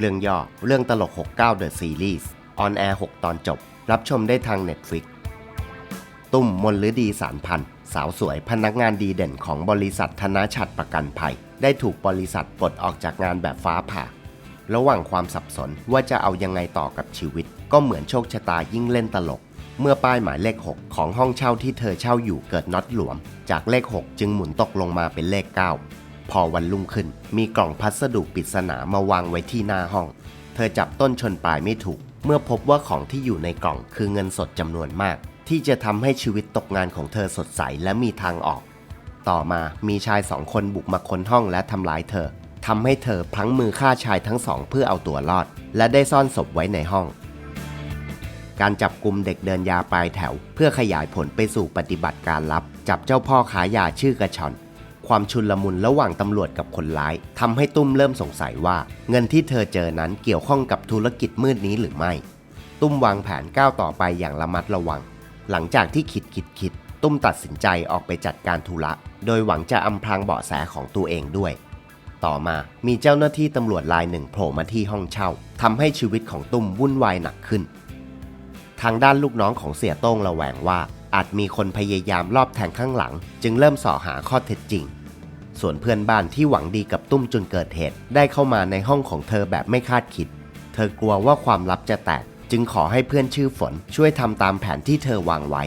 เรื่องย่อ เรื่องตลก 69 The Series ออนแอร์ 6 ตอนจบ รับชมได้ทาง Netflix ตุ้มมนฤดีสารพันสาวสวยพนักงานดีเด่นของบริษัทธนาชัดประกันภัย ได้ถูกบริษัทปลดออกจากงานแบบฟ้าผ่า ระหว่างความสับสนว่าจะเอายังไงต่อกับชีวิต ก็เหมือนโชคชะตายิ่งเล่นตลก เมื่อป้ายหมายเลข 6 ของห้องเช่าที่เธอเช่าอยู่เกิดน็อตหลวม จากเลข 6 จึงหมุนตกลงมาเป็นเลข 9 พอวันรุ่งขึ้น มีกล่องพัสดุปริศนามาวางไว้ที่หน้าห้อง เธอจับต้นชนปลายไม่ถูก เมื่อพบว่าของที่อยู่ในกล่องคือเงินสดจำนวนมาก ที่จะทำให้ชีวิตตกงานของเธอสดใสและมีทางออก ต่อมามีชายสองคนบุกมาค้นห้องและทำร้ายเธอทำให้เธอพลั้งมือฆ่าชายทั้งสองเพื่อเอาตัวรอด และได้ซ่อนศพไว้ในห้อง การจับกลุ่มเด็กเดินยาปลายแถว เพื่อขยายผลไปสู่ปฏิบัติการลับ จับเจ้าพ่อขายยาชื่อกระชอน ความชุนลมุนระหว่างตำรวจกับคนร้ายทำให้ตุ้มเริ่มสงสัยว่า เงินที่เธอเจอนั้นเกี่ยวข้องกับธุรกิจมืดนี้หรือไม่ ตุ้มวางแผนก้าวต่อไปอย่างระมัดระวัง หลังจากที่คิดคิดคิด ตุ้มตัดสินใจออกไปจัดการธุระ โดยหวังจะอำพรางเบาะแสของตัวเองด้วย ต่อมามีเจ้าหน้าที่ตำรวจรายหนึ่งโผล่มาที่ห้องเช่าทำให้ชีวิตของตุ้มวุ่นวายหนักขึ้น ทางด้านลูกน้องของเสียโต้งระแวงว่าอาจมีคนพยายามลอบแทงข้างหลัง จึงเริ่มส่อหาข้อเท็จจริง ส่วนเพื่อนบ้านที่หวังดีกับตุ้มจนเกิดเหตุ ได้เข้ามาในห้องของเธอแบบไม่คาดคิด เธอกลัวว่าความลับจะแตก จึงขอให้เพื่อนชื่อฝนช่วยทำตามแผนที่เธอวางไว้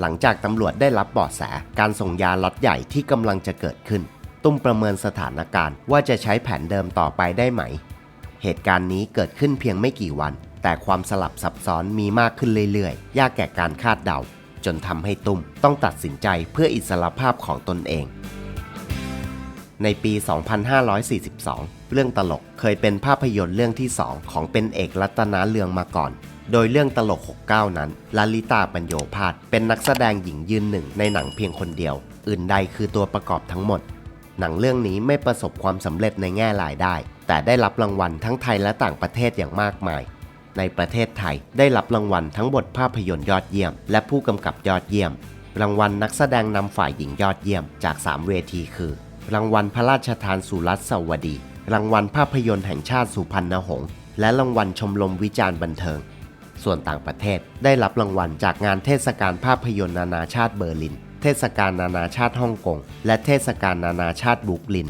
หลังจากตำรวจได้รับเบาะแสการส่งยาล็อตใหญ่ที่กำลังจะเกิดขึ้น ตุ้มประเมินสถานการณ์ว่าจะใช้แผนเดิมต่อไปได้ไหม เหตุการณ์นี้เกิดขึ้นเพียงไม่กี่วัน แต่ความสลับซับซ้อนมีมากขึ้นเรื่อยๆ ยากแก่การคาดเดา จนทำให้ตุ้มต้องตัดสินใจเพื่ออิสรภาพของตนเอง ในปี 2542 เรื่องตลกเคยเป็นภาพยนตร์เรื่องที่ 2 ของเป็นเอกรัตนาเลืองมาก่อน โดยเรื่องตลก 69 นั้นลลิตาปัญโยพาสเป็นนักแสดงหญิงยืนหนึ่งในหนังเพียงคนเดียว อื่นใดคือตัวประกอบทั้งหมด หนังเรื่องนี้ไม่ประสบความสำเร็จในแง่รายได้ แต่ได้รับรางวัลทั้งไทยและต่างประเทศอย่างมากมาย ในประเทศไทยได้รับรางวัลทั้งบทภาพยนตร์ยอดเยี่ยม และผู้กำกับยอดเยี่ยม รางวัลนักแสดงนำฝ่ายหญิงยอดเยี่ยมจาก 3 เวทีคือ รางวัลพระราชทานสุรัตน์สวดี รางวัลภาพยนตร์แห่งชาติสุพรรณหงษ์ และรางวัลชมรมวิจารณ์บันเทิง ส่วนต่างประเทศได้รับรางวัลจากงานเทศกาลภาพยนตร์นานาชาติเบอร์ลิน เทศกาลนานาชาติฮ่องกง และเทศกาลนานาชาติบรุกลิน